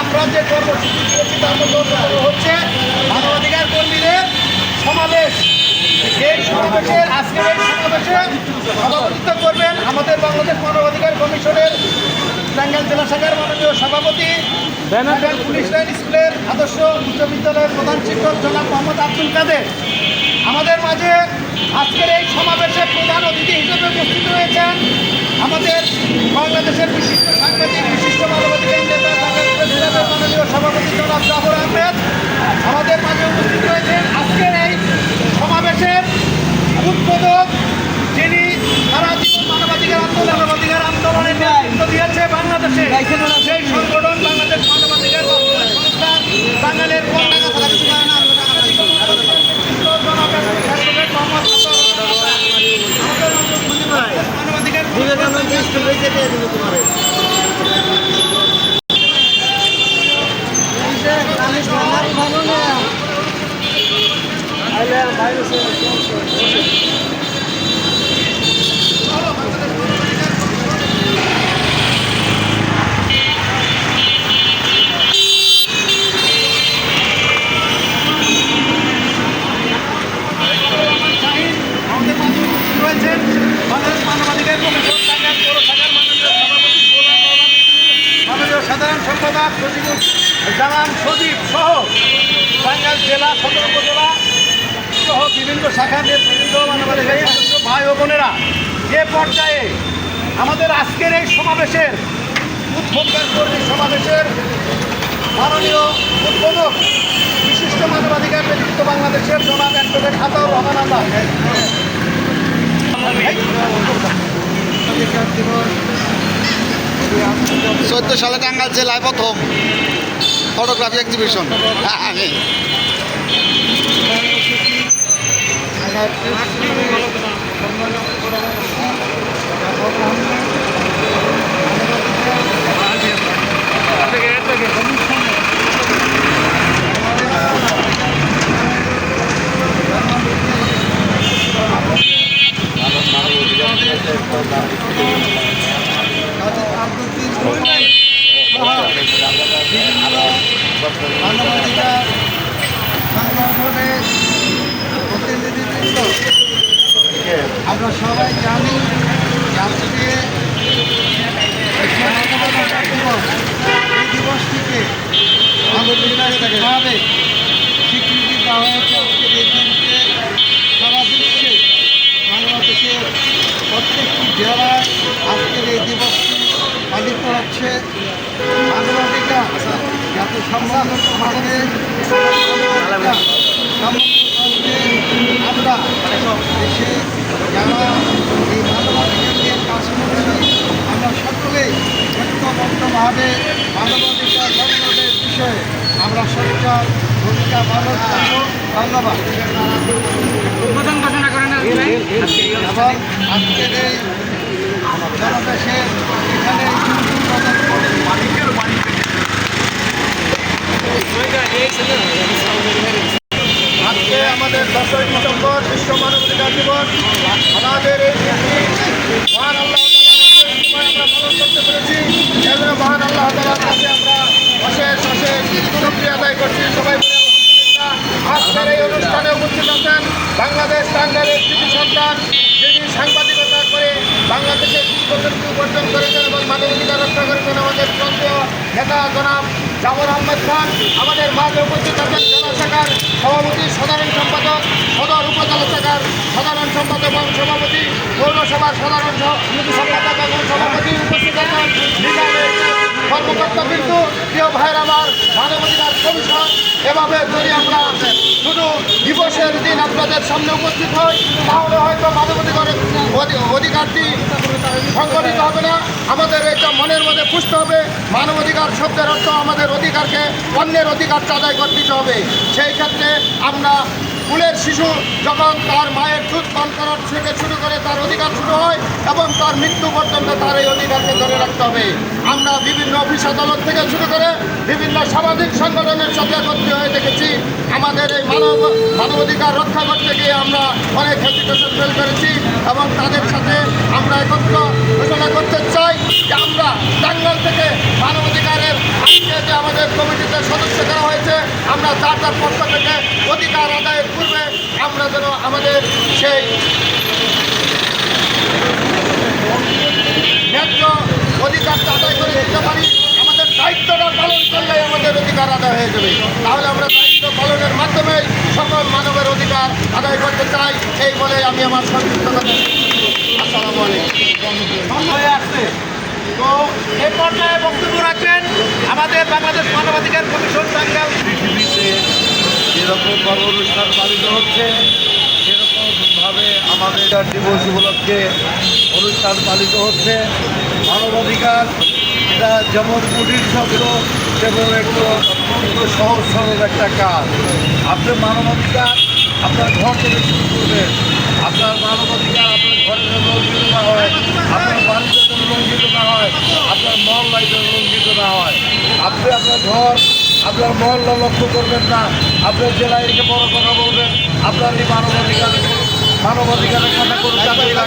আমরা যে কর্মসূচি দিয়েছি তার মধ্যে হচ্ছে মানবাধিকার কর্মীদের সমাবেশ। এই সমাবেশের আজকের এই সমাবেশে সভাপতিত্ব করবেন আমাদের বাংলাদেশ মানবাধিকার কমিশনের টাঙ্গাইল জেলা শাখার মাননীয় সভাপতি টাঙ্গাইল পুলিশ লাইন স্কুলের আদর্শ উচ্চ বিদ্যালয়ের প্রধান শিক্ষক জনাব মোহাম্মদ আব্দুল কাদের। আমাদের মাঝে আজকের এই সমাবেশে প্রধান অতিথি হিসেবে উপস্থিত রয়েছেন আমাদের বাংলাদেশের বিশিষ্ট সাংবাদিক বিশিষ্ট মানবাধিকার নেতা ঢাকার প্রেস ক্লাবের মাননীয় সভাপতি জনাব জাফর আহমেদ আমাদের মাঝে উপস্থিত রয়েছেন আজকের এই সমাবেশের উদ্বোধক যিনি সারা জীবন মানবাধিকার আন্দোলন মানবাধিকার আন্দোলনের নেতৃত্ব দিয়েছে বাংলাদেশে সেই সংগঠন বাংলাদেশ মানবাধিকার বাস্তবায়ন সংস্থা বাঙালির কন্যাকা থাকা কিছু পারে না মানবাধিকার শাহিন আমাদের মাঝে উপস্থিত রয়েছেন বাংলাদেশ মানবাধিকার কমিশন টাঙ্গাইল পৌর শাখার মাননীয় সভাপতি গোলাম মোহাম্মদ ইদ্রিস, মাননীয় সাধারণ সম্পাদক সচিব জামান সজীব সহ টাঙ্গাইল জেলা সদর উপজেলা সহ বিভিন্ন শাখার নেতৃবৃন্দ ভাই ও বোনেরা, যে পর্যায়ে আমাদের আজকের এই সমাবেশের উদ্বোধন কর্মী সমাবেশের মাননীয় উদ্বোধক, বিশিষ্ট মানবাধিকার ব্যক্তিত্ব বাংলাদেশের জনাব অ্যাডভোকেট খাতাউর রহমান আল্লাহ চোদ্দ সালে টাঙ্গাইল জেলায় প্রথম ফটোগ্রাফি এক্সিবিশন আমি মানবাধিকার সংগঠনের প্রতিনিধিবৃন্দ আমরা সবাই দিবস এই দিবসটিকে আন্তর্জাতিকভাবে স্বীকৃতি দেওয়া হয়েছে আজকের এই দিনকে সারা প্রত্যেকটি জেলায় আজকের এই দিবসটি পালিত হচ্ছে মানবাধিকার যাতে সম্মান সম্মানকে আমরা দেশে যারা এই মানবাধিকার কাজ করছি আমরা সকলেই ঐক্যবদ্ধভাবে মানবাধিকার লঙ্ঘনের বিষয়ে আমরা সরকার ভূমিকা পালন করব ধন্যবাদ উদ্বোধন ঘোষণা করেন এবং আজকের এই জনদেশে এখানে উদ্বোধন করছি। আজকে আমাদের দশই ডিসেম্বর বিশ্ব মানবাধিকার দিবস। আমাদের মহান আল্লাহ পালন করতে পেরেছি। মহান আল্লাহ আমরা আদায় করছি। সবাই অনুষ্ঠানে উপস্থিত বাংলাদেশ সন্তান সাংবাদিকতা করে বাংলাদেশে কৃষি উপার্জন করেছেন এবং করেছেন। আমাদের শ্রদ্ধেয় নেতা জামর খান, আমাদের মাঝে উপস্থিত আছেন জেলা শাখার সভাপতি সাধারণ সম্পাদক সদর উপজেলা শাখার সাধারণ সম্পাদক এবং সভাপতি, পৌরসভার সাধারণ সম্পাদক এবং সভাপতি উপস্থিত আছেন। কর্মকর্তা কিন্তু প্রিয় ভাইয়ের আমার মানবাধিকার কমিশন, এভাবে যদি আমরা শুধু দিবসের দিন আপনাদের সামনে উপস্থিত হই, তাহলে হয়তো মানবাধিকার অধি- অধিকারটি সংগঠিত হবে না। আমাদের এটা মনের মধ্যে পুষতে হবে। মানবাধিকার শব্দের অর্থ আমাদের অধিকারকে অন্যের অধিকার আদায় করে হবে। সেই ক্ষেত্রে আমরা কুলের শিশু যখন তার মায়ের দুধ পান করার থেকে শুরু করে তার অধিকার শুরু হয় এবং তার মৃত্যু পর্যন্ত তার এই অধিকারকে ধরে রাখতে হবে। আমরা বিভিন্ন অফিস আদালত থেকে শুরু করে বিভিন্ন সামাজিক সংগঠনের সাথে একত্রিত হয়ে দেখেছি, আমাদের এই মানব, মানবাধিকার রক্ষা করতে গিয়ে আমরা অনেক হেজিটেশন ফেল করেছি এবং তাদের সাথে আমরা একত্র ঘোষণা করতে চাই যে আমরা টাঙ্গাল থেকে মানবাধিকারের যে আমাদের কমিটিতে সদস্য করা হয়েছে। আমরা যার পক্ষ থেকে অধিকার আদায়ের পূর্বে আমরা যেন আমাদের সেই ন্যায্য অধিকারটা আদায় করে দিতে পারি, আমাদের দায়িত্বটা পালন করলেই আমাদের অধিকার আদায় হয়ে যাবে। তাহলে আমরা দায়িত্ব পালনের মাধ্যমে সকল মানবের অধিকার আদায় করতে চাই, এই বলে আমি আমার করছি। আসসালামু আলাইকুম। তো এই পর্যায়ে বক্তব্য রাখবেন আমাদের বাংলাদেশ মানবাধিকার কমিশন টাঙ্গাইল পৃথিবীতে যেরকমভাবে অনুষ্ঠান পালিত হচ্ছে, সেরকমভাবে আমাদের দিবস উপলক্ষে অনুষ্ঠান পালিত হচ্ছে। মানবাধিকার, এটা যেমন কুটির শব্দ, তেমন একটু একটু সহজ সরল একটা কাজ। আপনার মানবাধিকার, আপনার ঘর থেকে শুরু করবেন। আপনার মানবাধিকার আপনার ঘরের জন্য হয়, আপনার বাড়িতে লঙ্ঘিত হয়। আপনি আপনার ঘর, আপনার মহল্লা লক্ষ্য করবেন না। আপনার জেলায় এদিকে বড় কথা বলবেন। আপনার মানবাধিকার মানবাধিকারের কথা